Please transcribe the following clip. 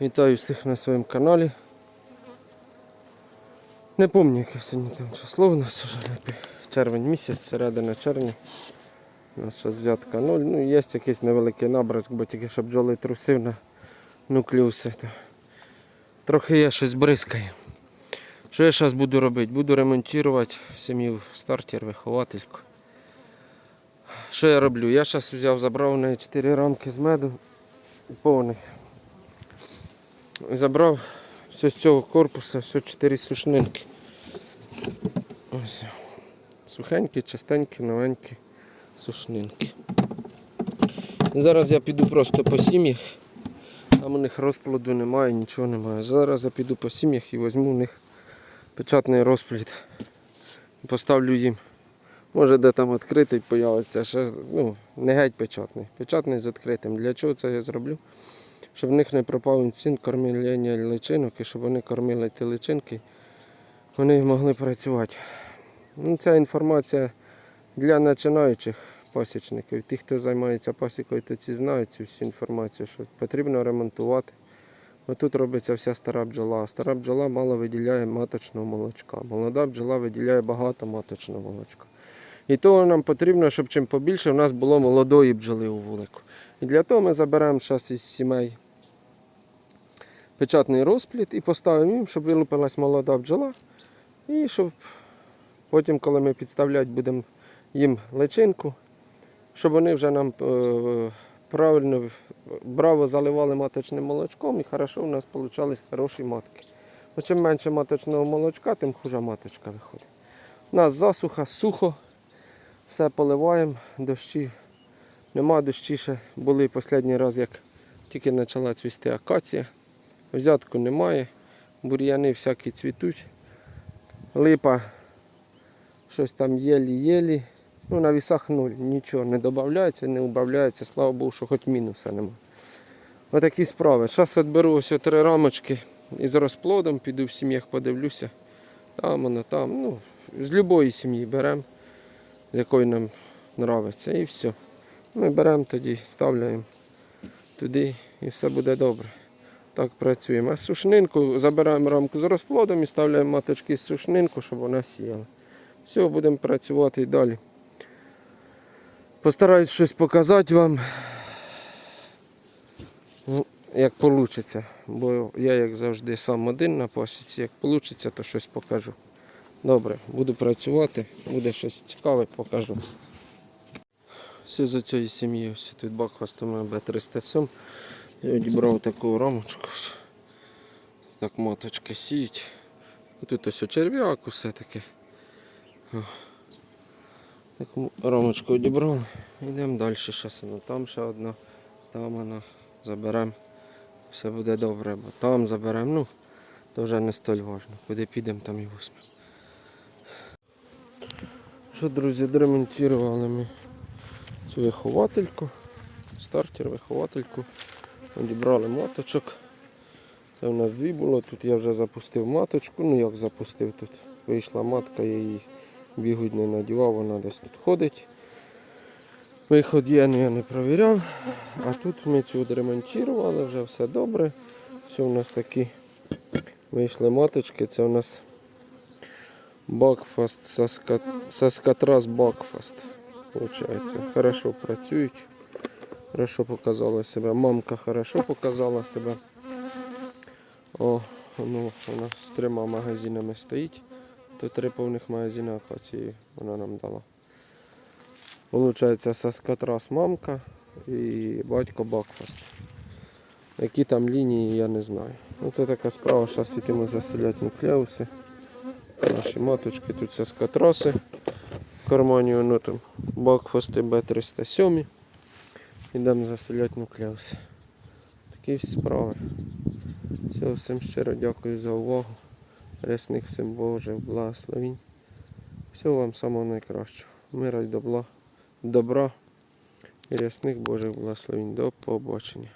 Вітаю всіх на своєму каналі. Не пам'ятаю, яке сьогодні там число у нас вже червень місяць, середина червня. У нас зараз взятка 0. Ну, є якийсь невеликий набризк, бо тільки що бджоли трусив на нуклеуси. Трохи є щось бризкає. Що я зараз буду робити? Буду ремонтувати сім'ю стартер, виховательку. Що я роблю? Я зараз взяв, забрав неї 4 рамки з медом повних. Забрав все з цього корпуса, все 4 сушнинки. Ось. Сухенькі, чистенькі, новенькі сушнинки. Зараз я піду просто по сім'ях. Там у них розплоду немає, нічого немає. Зараз я піду по сім'ях і візьму у них печатний розплід. Поставлю їм. Може де там відкритий появиться, ще ну, не геть печатний. Печатний з відкритим. Для чого це я зроблю? Щоб в них не пропав інсtinкт кормлення личинок і щоб вони кормили ті личинки, вони могли працювати. Ну, Ця інформація для починаючих пасічників. Ті, хто займається пасікою, то ці знають цю всю інформацію, що потрібно ремонтувати. Тут робиться вся стара бджола. Стара бджола мало виділяє маточного молочка. Молода бджола виділяє багато маточного молочка. І того нам потрібно, щоб чим побільше в нас було молодої бджоли у вулику. І для того ми заберемо зараз із сімей печатний розплід і поставимо їм, щоб вилупилась молода бджола. І щоб потім, коли ми підставляти будемо їм личинку, щоб вони вже нам е, правильно браво заливали маточним молочком і хорошо у нас получались хороші матки. Бо чим менше маточного молочка, тим хуже маточка виходить. У нас засуха, сухо, все поливаємо, дощі. Нема дощі ще були останній раз, як тільки почала цвісти акація. Взятку немає, бур'яни всякі цвітуть. Липа щось там єлі-єлі. Ну, на вісах нуль, нічого не додається, не убавляється, слава Богу, що хоч мінуса нема. Отакі справи. Зараз відберу ось три рамочки із розплодом, піду в сім'ях подивлюся. Там воно там. Ну, з будь-якої сім'ї беремо, з якої нам подобається. І все. Ми беремо тоді, ставляємо туди і все буде добре. Так працюємо. А сушнинку забираємо рамку з розплодом і ставляємо маточки з сушнинку, щоб вона сіяла. Все, будемо працювати і далі. Постараюсь щось показати вам, ну, як вийде. Бо я, як завжди, сам один на пасіці. Як вийде, то щось покажу. Добре, буду працювати, буде щось цікаве, покажу. Все з цієї сім'ї, ось тут бакфастом Б307. Я відібрав таку рамочку. Так маточки сіють. Тут ось черв'як усе таке. Таку рамочку відібрав. Йдемо далі. Щас воно там ще одна, там вона заберемо. Все буде добре, бо там заберемо. Ну, то вже не столь важно. Куди підемо, там і візьмемо. Що, друзі, доремонтували ми цю виховательку, стартер, виховательку. Одібрали маточок. Це у нас дві було. Тут я вже запустив маточку. Ну як запустив тут. Вийшла матка, я її бігуть не надівав, вона десь тут ходить. Виход є, але я не провіряв. А тут ми цю відремонтували, вже все добре. Все у нас такі вийшли маточки. Це у нас Бакфаст, Саскатрас Бакфаст. Получається. Хорошо працюють. Хорошо показала себе. Мамка хорошо показала себе. О, ну, вона з трьома магазинами стоїть. То три повних магазини акації вона нам дала. Получається Саскатрас мамка і батько Бакфаст. Які там лінії, я не знаю. Ну, це така справа, зараз йдемо заселяти нуклеуси. Наші маточки тут Саскатраси. В кармані воно там Бакфасти Б307. Ідемо заселяти нуклеус. Такі справи. Все, всім щиро дякую за увагу. Рясних всім Божих благословінь. Всього вам самого найкращого. Мира й добра і рясних Божих благословінь. До побачення.